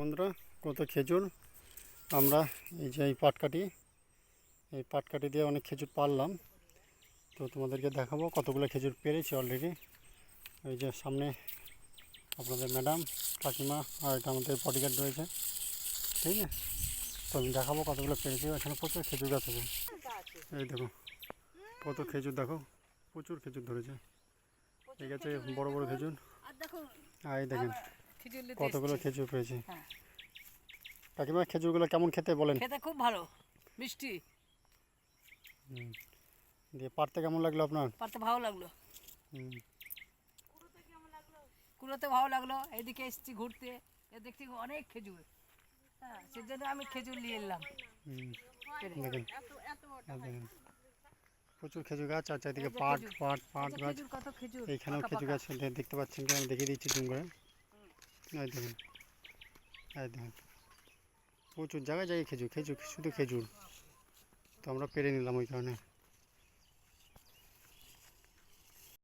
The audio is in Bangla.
বন্ধুরা কত খেজুর? আমরা এই যে এই পাটকাঠি এই পাটকাঠি দিয়ে অনেক খেজুর পারলাম। তো তোমাদেরকে দেখাবো কতগুলো খেজুর পেরেছি অলরেডি এই যে সামনে আপনাদের ম্যাডাম কাকিমা আর এটা আমাদের বডিগার্ড রয়েছে। ঠিক আছে? তো আমি দেখাবো কতগুলো পেরেছি এখানে প্রচুর খেজুর গাছ আছে। এই দেখো কত খেজুর দেখো প্রচুর খেজুর ধরেছে। ঠিক আছে বড় বড় খেজুর। আর আর এই দেখেন কতগুলো খেজুর পেয়েছি? হ্যাঁ। কাকিমা খেজুরগুলো কেমন খেতে বলেন? খেতে খুব ভালো মিষ্টি। হুম। দিয়ে পারতে কেমন লাগল আপনার? পারতে ভালো লাগল। হুম। কুড়োতে ভালো লাগল এদিকে এসছি ঘুরতে এ দেখছি অনেক খেজুর। হ্যাঁ সেজন্য আমি খেজুর নিয়ে এলাম। দেখেন। প্রচুর খেজুর গাছ আর চারদিকে পাট পাট পাট গাছ। কত খেজুর। এইখানেও খেজুর গাছ দেখতে পাচ্ছেন কি আমি দেখিয়ে দিচ্ছি জুম করে। এই দেখুন দেখুন। প্রচুর জায়গায় জায়গায় খেজুর খেজুর, শুধু খেজুর। তো আমরা পেরে নিলাম ওই কারণে।